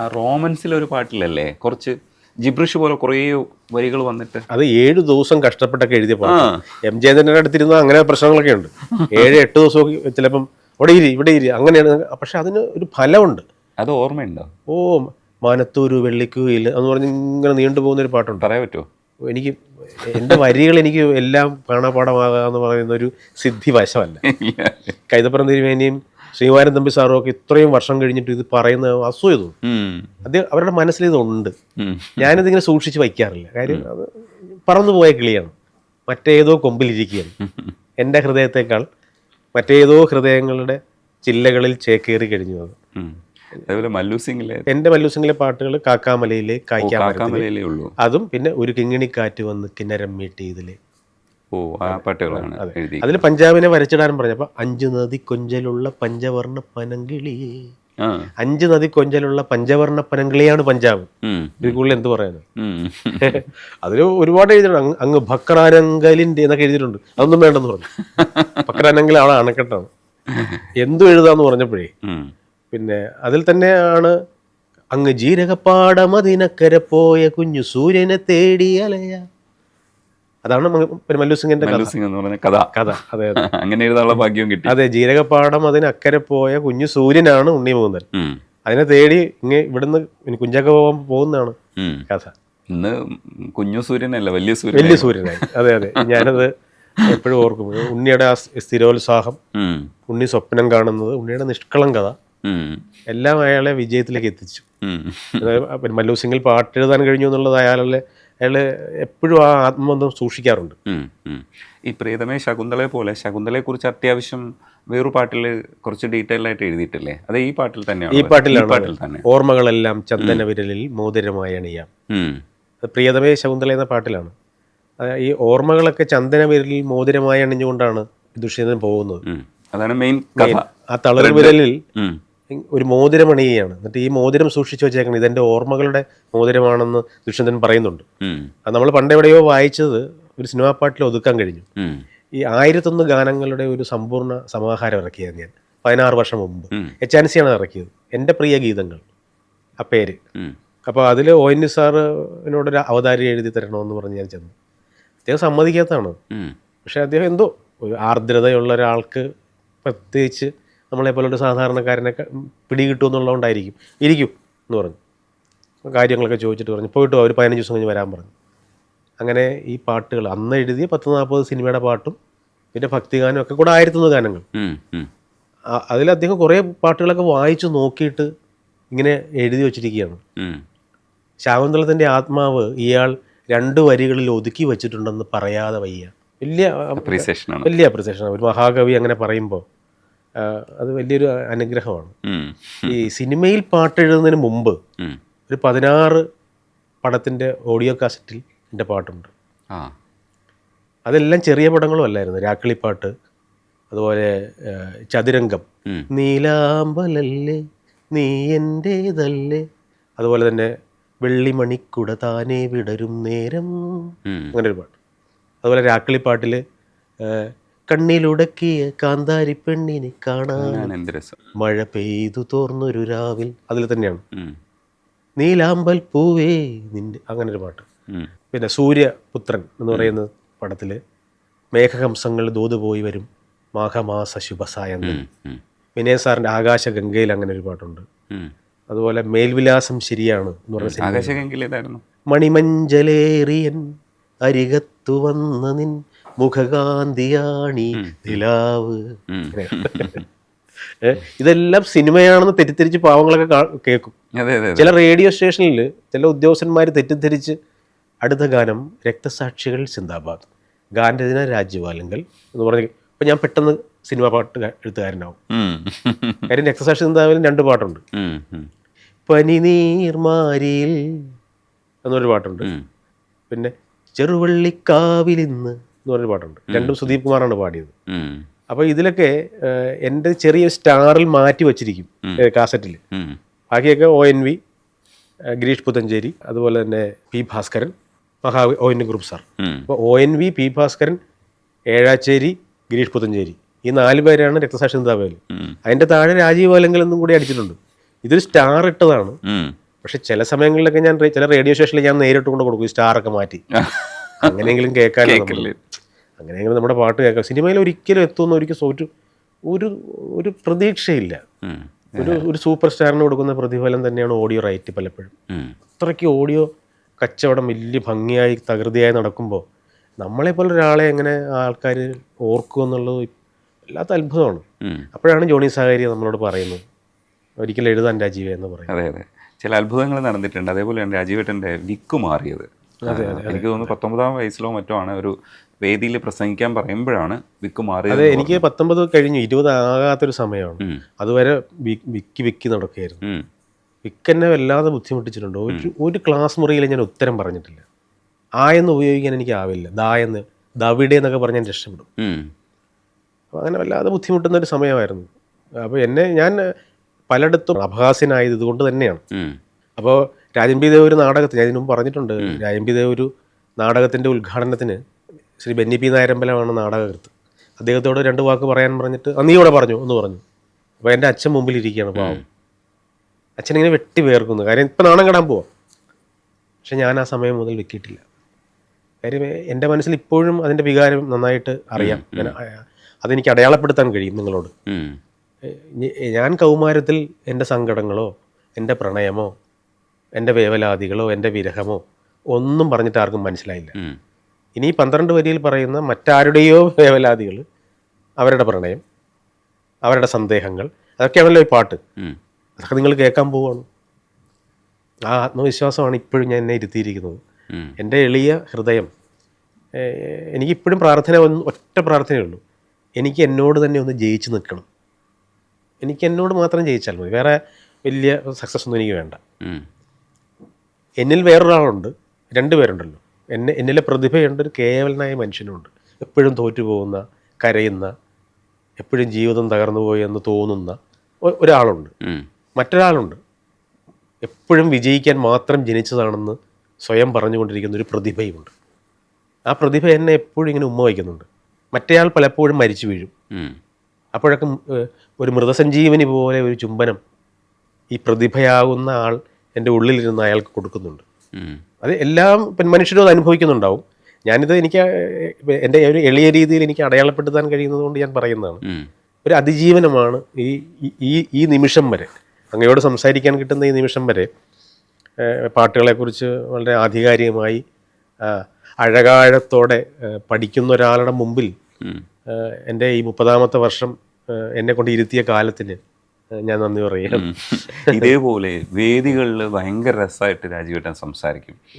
ആ റോമൻസിലൊരു പാട്ടിലല്ലേ? കുറച്ച് ജിബ്രിഷ് പോലെ കുറേ വരികൾ വന്നിട്ട്. അത് ഏഴ് ദിവസം കഷ്ടപ്പെട്ടൊക്കെ എഴുതിയ പാട്ട്. എം ജയചന്ദ്രന്റെ അടുത്തിരുന്ന അങ്ങനെ പ്രശ്നങ്ങളൊക്കെ ഉണ്ട്. ഏഴ് എട്ട് ദിവസമൊക്കെ ചിലപ്പം ഇവിടെ ഇരി ഇവിടെ ഇരി അങ്ങനെയാണ്. പക്ഷെ അതിന് ഒരു ഫലമുണ്ട്. അത് ഓർമ്മയുണ്ടോ? ഓ മാനത്തൂരു വെള്ളിക്കുയിൽ എന്ന് പറഞ്ഞ് ഇങ്ങനെ നീണ്ടു പോകുന്ന ഒരു പാട്ടുണ്ട്. പറയാൻ പറ്റുമോ? എനിക്ക് എന്റെ വരികൾ എനിക്ക് എല്ലാം കാണാപാഠമാകാന്ന് പറയുന്ന ഒരു സിദ്ധി വശമല്ല കൈതപ്പുറം തിരുമേനിയും ശ്രീകുമാരൻ തമ്പി സാറും ഒക്കെ ഇത്രയും വർഷം കഴിഞ്ഞിട്ട് ഇത് പറയുന്ന അസൂയ തോന്നും. അത് അവരുടെ മനസ്സിൽ ഇതുണ്ട്. ഞാനിതിങ്ങനെ സൂക്ഷിച്ച് വയ്ക്കാറില്ല. കാര്യം അത് പറന്നു പോയ കിളിയാണ്. മറ്റേതോ കൊമ്പിലിരിക്കുകയാണ്. എന്റെ ഹൃദയത്തെക്കാൾ മറ്റേതോ ഹൃദയങ്ങളുടെ ചില്ലകളിൽ ചേക്കേറി കഴിഞ്ഞു അത്. അതേപോലെ മല്ലു സിംഗിലെ എന്റെ മല്ലൂസിംഗിലെ പാട്ടുകൾ കാക്കാമലയിലെ കായ്ക്കാമലയിലേ ഉള്ളൂ. അതും പിന്നെ ഒരു കിങ്ങിണിക്കാറ്റ് വന്ന് കിന്നരം മീട്ടി ഇതിലെ ഓ ആ പാട്ടുകളാണ് എഴുതി അതിൽ പഞ്ചാബിനെ വരച്ചിടാനും പറഞ്ഞപ്പോൾ അഞ്ചു നദി കൊഞ്ചലുള്ള പഞ്ചവർണ പനങ്കിളി. അഞ്ച് നദി കൊഞ്ചലുള്ള പഞ്ചവർണ പനങ്കിളിയാണ് പഞ്ചാബ്. ഉം. ഇതിൽ കൂടുതൽ എന്ത് പറയുന്നത്. അതിൽ ഒരുപാട് എഴുതിയിട്ടുണ്ട്. അങ്ങ് ഭക്രാനങ്കലിന്റെ എന്നൊക്കെ എഴുതിയിട്ടുണ്ട്. അതൊന്നും വേണ്ടെന്ന് പറഞ്ഞു. ഭക്രാനങ്കൽ അവിടെ അണക്കെട്ടാണ്. എന്തു എഴുതാന്ന് പറഞ്ഞപ്പോഴേ. പിന്നെ അതിൽ തന്നെയാണ് അങ്ങ് ജീരകപ്പാടമതിനക്കരെ പോയ കുഞ്ഞു സൂര്യനെ തേടി അലയ. അതാണ് മല്ലു സിംഗിന്റെ മല്ലു സിംഗ് എന്ന് പറഞ്ഞ കഥ. കഥ അതെ അങ്ങനെ എഴുതാനുള്ള ഭാഗ്യവും കിട്ടി. അതെ ജീരകപ്പാടം അതിനക്കരെ പോയ കുഞ്ഞു സൂര്യനാണ് ഉണ്ണിമൂന്നൻ മുകുന്ദൻ അതിനെ തേടി ഇങ്ങ് ഇവിടുന്ന് കുഞ്ചാക്ക പോകാൻ പോകുന്നതാണ്. കഥ. ഇന്ന് കുഞ്ഞു സൂര്യനല്ല വലിയ സൂര്യൻ വലിയ സൂര്യനായി. അതെ അതെ. ഞാനത് എപ്പോഴും ഓർക്കും. ഉണ്ണിയുടെ ആ സ്ഥിരോത്സാഹം ഉണ്ണി സ്വപ്നം കാണുന്നത് ഉണ്ണിയുടെ നിഷ്കളം കഥ. എല്ലാം അയാളെ വിജയത്തിലേക്ക് എത്തിച്ചു. മല്ലൂസിംഗിൽ മല്ലു സിംഗിൽ പാട്ട് എഴുതാൻ കഴിഞ്ഞു എന്നുള്ളത് അയാളെ അയാൾ എപ്പോഴും ആ ആത്മബന്ധം സൂക്ഷിക്കാറുണ്ട്. ഈ പ്രീതമേ ശകുന്തളയെ പോലെ ശകുന്തളയെ കുറിച്ച് അത്യാവശ്യം വേറൊരു പാട്ടിൽ കുറച്ച് ഡീറ്റെയിൽ ആയിട്ട് എഴുതിയിട്ടില്ലേ? അത് ഈ പാട്ടിൽ തന്നെയാണ്? ഈ പാട്ടിലാണ് പാട്ടിൽ തന്നെ. ഓർമ്മകളെല്ലാം ചന്ദന വിരലിൽ മോതിരമായി അണിയാം. പ്രിയതമേ ശകുന്തള എന്ന പാട്ടിലാണ്. ഈ ഓർമ്മകളൊക്കെ ചന്ദന വിരലിൽ മോതിരമായി അണിഞ്ഞുകൊണ്ടാണ് ദുഷ്യന്തൻ പോകുന്നത്. അതാണ് മെയിൻ ആ തളർ വിരലിൽ ഉം. ഒരു മോതിരം അണിയുകയാണ്. എന്നിട്ട് ഈ മോതിരം സൂക്ഷിച്ചു വെച്ചേക്കണം. ഇതെന്റെ ഓർമ്മകളുടെ മോതിരമാണെന്ന് ദുഷ്യന്തൻ പറയുന്നുണ്ട്. നമ്മൾ പണ്ടെവിടെയോ വായിച്ചത് ഒരു സിനിമാ പാട്ടിൽ ഒതുക്കാൻ കഴിഞ്ഞു. ഈ ആയിരത്തൊന്ന് ഗാനങ്ങളുടെ ഒരു സമ്പൂർണ സമാഹാരം ഇറക്കിയത് ഞാൻ. പതിനാറ് വർഷം മുമ്പ്. എച്ച് ആൻ സി ആണ് ഇറക്കിയത്. എന്റെ പ്രിയ ഗീതങ്ങൾ. ആ പേര്. അപ്പോൾ അതിൽ ഒ എൻ സാറിനോടൊരു അവതാരി എഴുതി തരണമെന്ന് പറഞ്ഞ് ഞാൻ ചെന്നു. അദ്ദേഹം സമ്മതിക്കാത്തതാണ്. പക്ഷേ അദ്ദേഹം എന്തോ ഒരു ആർദ്രതയുള്ള ഒരാൾക്ക് പ്രത്യേകിച്ച് നമ്മളെ പോലെ ഒരു സാധാരണക്കാരനെ ക- പിടികിട്ടും എന്നുള്ളതുകൊണ്ടായിരിക്കും ഇരിക്കും എന്ന് പറഞ്ഞു. കാര്യങ്ങളൊക്കെ ചോദിച്ചിട്ട് പറഞ്ഞു. പോയിട്ട് അവർ പതിനഞ്ച് ദിവസം കഴിഞ്ഞ് വരാൻ പറഞ്ഞു. അങ്ങനെ ഈ പാട്ടുകൾ അന്ന് എഴുതിയ പത്ത് നാൽപ്പത് സിനിമയുടെ പാട്ടും പിന്നെ ഭക്തിഗാനം ഒക്കെ കൂടെ ആയിരത്തുന്ന ഗാനങ്ങൾ. അതിൽ അദ്ദേഹം കുറേ പാട്ടുകളൊക്കെ വായിച്ചു നോക്കിയിട്ട് ഇങ്ങനെ എഴുതി വെച്ചിരിക്കുകയാണ്. ശാകുന്തളത്തിന്റെ ആത്മാവ് ഇയാൾ രണ്ട് വരികളിൽ ഒതുക്കി വെച്ചിട്ടുണ്ടെന്ന് പറയാതെ വയ്യ. വലിയ വലിയ അപ്രിസിയേഷൻ ഒരു മഹാകവി അങ്ങനെ പറയുമ്പോൾ അത് വലിയൊരു അനുഗ്രഹമാണ്. ഈ സിനിമയിൽ പാട്ട് എഴുതുന്നതിന് മുമ്പ് ഒരു പതിനാറ് പടത്തിന്റെ ഓഡിയോ കാസറ്റിൽ എന്റെ പാട്ടുണ്ട്. അതെല്ലാം ചെറിയ പടങ്ങളും അല്ലായിരുന്നു. രാക്കിളിപ്പാട്ട് അതുപോലെ ചതുരംഗം. നീലാമ്പലല്ലേ നീ എന്റേതല്ലേ അതുപോലെ തന്നെ വെള്ളിമണിക്കുട താനേ വിടരും നേരം. അങ്ങനെ ഒരു പാട്ട്. അതുപോലെ രാക്കിളിപ്പാട്ടിൽ കണ്ണിലുടക്കിയ കാന്താരി പെണ്ണിനെ കാണാൻ ഞാൻ എന്ത് രസം മഴ പെയ്തു തോർന്നൊരു രാവിൽ അതിൽ തന്നെയാണ് ഉം. നീലാമ്പൽ പൂവേ നിന്റെ അങ്ങനെ ഒരു പാട്ട് ഉം. പിന്നെ സൂര്യപുത്രൻ എന്ന് പറയുന്ന പടത്തിൽ മേഘഹംസങ്ങൾ ദൂത് പോയി വരും മാഘമാസ ശുഭസായം ഉം. ഉം. വിനയ സാറിന്റെ ആകാശഗംഗയിൽ അങ്ങനെ ഒരു പാട്ടുണ്ട് ഉം. അതുപോലെ മേൽവിലാസം ശരിയാണ് എന്ന് പറഞ്ഞ സിനിമ ആകാശഗംഗയിൽ ഏതായിരുന്നു മണിമഞ്ചലേറിയൻ അരികത്തു വന്ന നിൻ മുഖകാന്തിയാണി നിലാവ്. ഇതെല്ലാം സിനിമയാണെന്ന് തെറ്റിദ്ധരിച്ച് പാവങ്ങളൊക്കെ കേൾക്കും ചില റേഡിയോ സ്റ്റേഷനിൽ ചില ഉദ്യോഗസ്ഥന്മാർ തെറ്റിദ്ധരിച്ച് അടുത്ത ഗാനം രക്തസാക്ഷികൾ സിന്ദാബാദ്. ഗാനരചന രാജ്യവാലങ്കൽ എന്ന് പറഞ്ഞ് അപ്പം ഞാൻ പെട്ടെന്ന് സിനിമ പാട്ട് എഴുത്തുകാരനാവും. കാര്യം രക്തസാക്ഷി സിന്താബാലും രണ്ട് പാട്ടുണ്ട്. പനി നീർമാരിൽ പനിനീർമാരിയിൽ എന്നൊരു പാട്ടുണ്ട്. പിന്നെ ചെറുവള്ളിക്കാവിൽ ഇന്ന് എന്ന് പറഞ്ഞൊരു പാട്ടുണ്ട്. രണ്ടും സുദീപ് കുമാറാണ് പാടിയത്. അപ്പോൾ ഇതിലൊക്കെ എന്റെ ചെറിയ സ്റ്റാറിൽ മാറ്റി വച്ചിരിക്കും കാസറ്റിൽ ബാക്കിയൊക്കെ O N V Girish Puthenchery അതുപോലെ തന്നെ പി ഭാസ്കരൻ മഹാ ഒ എൻ ഗ്രൂപ്പ് സാർ. അപ്പോൾ O N V P Bhaskaran Ezhacherry Girish Puthenchery. ഈ നാല് പേരാണ് രക്തസാക്ഷി നിതാവേൽ. അതിന്റെ താഴെ രാജീവ് അലങ്കൽ എന്നും കൂടി അടിച്ചിട്ടുണ്ട്. ഇതൊരു സ്റ്റാർ ഇട്ടതാണ്. പക്ഷെ ചില സമയങ്ങളിലൊക്കെ ഞാൻ ചില റേഡിയോ സ്റ്റേഷനിൽ ഞാൻ നേരിട്ട് കൊണ്ട് കൊടുക്കും ഈ സ്റ്റാറൊക്കെ മാറ്റി. അങ്ങനെയെങ്കിലും കേൾക്കാനില്ല? അങ്ങനെയെങ്കിലും നമ്മുടെ പാട്ട് കേൾക്കാം. സിനിമയിൽ ഒരിക്കലും എത്തുമെന്ന് ഒരിക്കലും ഒരു ഒരു ഒരു പ്രതീക്ഷയില്ല. ഒരു ഒരു സൂപ്പർ സ്റ്റാറിന് കൊടുക്കുന്ന പ്രതിഫലം തന്നെയാണ് ഓഡിയോ റൈറ്റ് പലപ്പോഴും. അത്രയ്ക്ക് ഓഡിയോ കച്ചവടം വലിയ ഭംഗിയായി തകൃതിയായി നടക്കുമ്പോൾ നമ്മളെപ്പോലെ ഒരാളെ എങ്ങനെ ആൾക്കാർ ഓർക്കുക എന്നുള്ളത് വല്ലാത്ത അത്ഭുതമാണ്. അപ്പോഴാണ് ജോണി സഹകരി നമ്മളോട് പറയുന്നത്. ഒരിക്കലും എഴുതാൻ രാജീവ എന്ന് പറയും അതെ അതെ. ചില അത്ഭുതങ്ങൾ നടന്നിട്ടുണ്ട്. അതേപോലെയാണ് രാജീവേട്ടന്റെ വിക്ക് മാറിയത്. എനിക്ക് തോന്നുന്നു പത്തൊമ്പതാം വയസ്സിലോ മറ്റോ ആണ് ഒരു വേദിയിൽ പ്രസംഗിക്കാൻ പറയുമ്പോഴാണ് വിക്ക് മാറി അതെ എനിക്ക് പത്തൊമ്പത് കഴിഞ്ഞു ഇരുപത് ആകാത്തൊരു സമയമാണ്. അതുവരെ വിക്കി വിക്കി നടക്കുകയായിരുന്നു വിക്കെന്നെ വിക്ക് എന്നെ വല്ലാതെ ബുദ്ധിമുട്ടിച്ചിട്ടുണ്ട്. ഒരു ഒരു ക്ലാസ് മുറിയിൽ ഞാൻ ഉത്തരം പറഞ്ഞിട്ടില്ല. ആ എന്ന് ഉപയോഗിക്കാൻ എനിക്ക് ആവില്ല ദാ എന്ന് ദവിടെ എന്നൊക്കെ പറഞ്ഞ് ഞാൻ രക്ഷപ്പെടും. അപ്പോൾ അങ്ങനെ വല്ലാതെ ബുദ്ധിമുട്ടുന്ന ഒരു സമയമായിരുന്നു. അപ്പോൾ എന്നെ ഞാൻ പലയിടത്തും അപഹാസ്യനായത് ഇതുകൊണ്ട് തന്നെയാണ്. അപ്പോൾ രാജൻ പി ദേവ് ഒരു നാടകത്തിന് ഞാൻ ഇതിനും പറഞ്ഞിട്ടുണ്ട് രാജൻ പി ദേവ് ഒരു നാടകത്തിന്റെ ഉദ്ഘാടനത്തിന് ശ്രീ ബെന്നി പി നായരമ്പലമാണ് നാടകകൃത്ത്. അദ്ദേഹത്തോട് രണ്ട് വാക്ക് പറയാൻ പറഞ്ഞിട്ട് "ആ, നീ ഇവിടെ പറഞ്ഞു എന്ന് പറഞ്ഞു. അപ്പോൾ എന്റെ അച്ഛൻ മുമ്പിൽ ഇരിക്കുകയാണ് പാവം. അച്ഛൻ ഇങ്ങനെ വെട്ടി വേർക്കുന്നു. കാര്യം ഇപ്പം നാണം കെടാൻ പോവാം. പക്ഷെ ഞാൻ ആ സമയം മുതൽ വെക്കിയിട്ടില്ല. കാര്യം എന്റെ മനസ്സിൽ ഇപ്പോഴും അതിന്റെ വികാരം നന്നായിട്ട് അറിയാം. അതെനിക്ക് അടയാളപ്പെടുത്താൻ കഴിയും നിങ്ങളോട്. ഞാൻ കൗമാരത്തിൽ എന്റെ സങ്കടങ്ങളോ എന്റെ പ്രണയമോ എന്റെ വേവലാതികളോ എന്റെ വിരഹമോ ഒന്നും പറഞ്ഞിട്ട് ആർക്കും മനസ്സിലായില്ല. ഇനി പന്ത്രണ്ട് വരിയിൽ പറയുന്ന മറ്റാരുടെയോ വേവലാതികൾ അവരുടെ പ്രണയം അവരുടെ സന്ദേഹങ്ങൾ അതൊക്കെയാണല്ലോ ഈ പാട്ട്. അതൊക്കെ നിങ്ങൾ കേൾക്കാൻ പോവുകയാണ്. ആ ആത്മവിശ്വാസമാണ് ഇപ്പോഴും ഞാൻ എന്നെ ഇരുത്തിയിരിക്കുന്നത്. എന്റെ എളിയ ഹൃദയം എനിക്കിപ്പോഴും പ്രാർത്ഥന ഒന്ന് ഒറ്റ പ്രാർത്ഥനയുള്ളൂ എനിക്ക് എന്നോട് തന്നെ ഒന്ന് ജയിച്ചു നിൽക്കണം. എനിക്ക് എന്നോട് മാത്രം ജയിച്ചാൽ മതി. വേറെ വലിയ സക്സസ് ഒന്നും എനിക്ക് വേണ്ട. എന്നിൽ വേറൊരാളുണ്ട്. രണ്ട് പേരുണ്ടല്ലോ. എന്നെ എന്നിലെ പ്രതിഭയുണ്ട് ഒരു കേവലനായ മനുഷ്യനുണ്ട് എപ്പോഴും തോറ്റുപോകുന്ന കരയുന്ന എപ്പോഴും ജീവിതം തകർന്നു പോയി എന്ന് തോന്നുന്ന ഒരാളുണ്ട്. മറ്റൊരാളുണ്ട്. എപ്പോഴും വിജയിക്കാൻ മാത്രം ജനിച്ചതാണെന്ന് സ്വയം പറഞ്ഞുകൊണ്ടിരിക്കുന്ന ഒരു പ്രതിഭയുമുണ്ട്. ആ പ്രതിഭ എന്നെ എപ്പോഴും ഇങ്ങനെ ഉമ്മ വയ്ക്കുന്നുണ്ട്. മറ്റേയാൾ പലപ്പോഴും മരിച്ചു വീഴും. അപ്പോഴൊക്കെ ഒരു മൃതസഞ്ജീവനി പോലെ ഒരു ചുംബനം ഈ പ്രതിഭയാകുന്ന ആൾ എന്റെ ഉള്ളിലിരുന്ന് അയാൾക്ക് കൊടുക്കുന്നുണ്ട്. അത് എല്ലാം ഇപ്പം മനുഷ്യരും അത് അനുഭവിക്കുന്നുണ്ടാവും. ഞാനിത് എനിക്ക് എന്റെ ഒരു എളിയ രീതിയിൽ എനിക്ക് അടയാളപ്പെടുത്താൻ കഴിയുന്നത് കൊണ്ട് ഞാൻ പറയുന്നതാണ്. ഒരു അതിജീവനമാണ് ഈ ഈ- ഈ നിമിഷം വരെ അങ്ങയോട് സംസാരിക്കാൻ കിട്ടുന്ന ഈ നിമിഷം വരെ പാട്ടുകളെക്കുറിച്ച് വളരെ ആധികാരികമായി അഴകാഴത്തോടെ പഠിക്കുന്ന ഒരാളുടെ മുമ്പിൽ എന്റെ ഈ മുപ്പതാമത്തെ വർഷം എന്നെ കൊണ്ട് ഇരുത്തിയ കാലത്തിന് ഞാൻ നന്ദി പറയുന്നു ഇതേപോലെ വേദികളിൽ ഭയങ്കര രസമായിട്ട് രാജീവേട്ടൻ സംസാരിക്കും.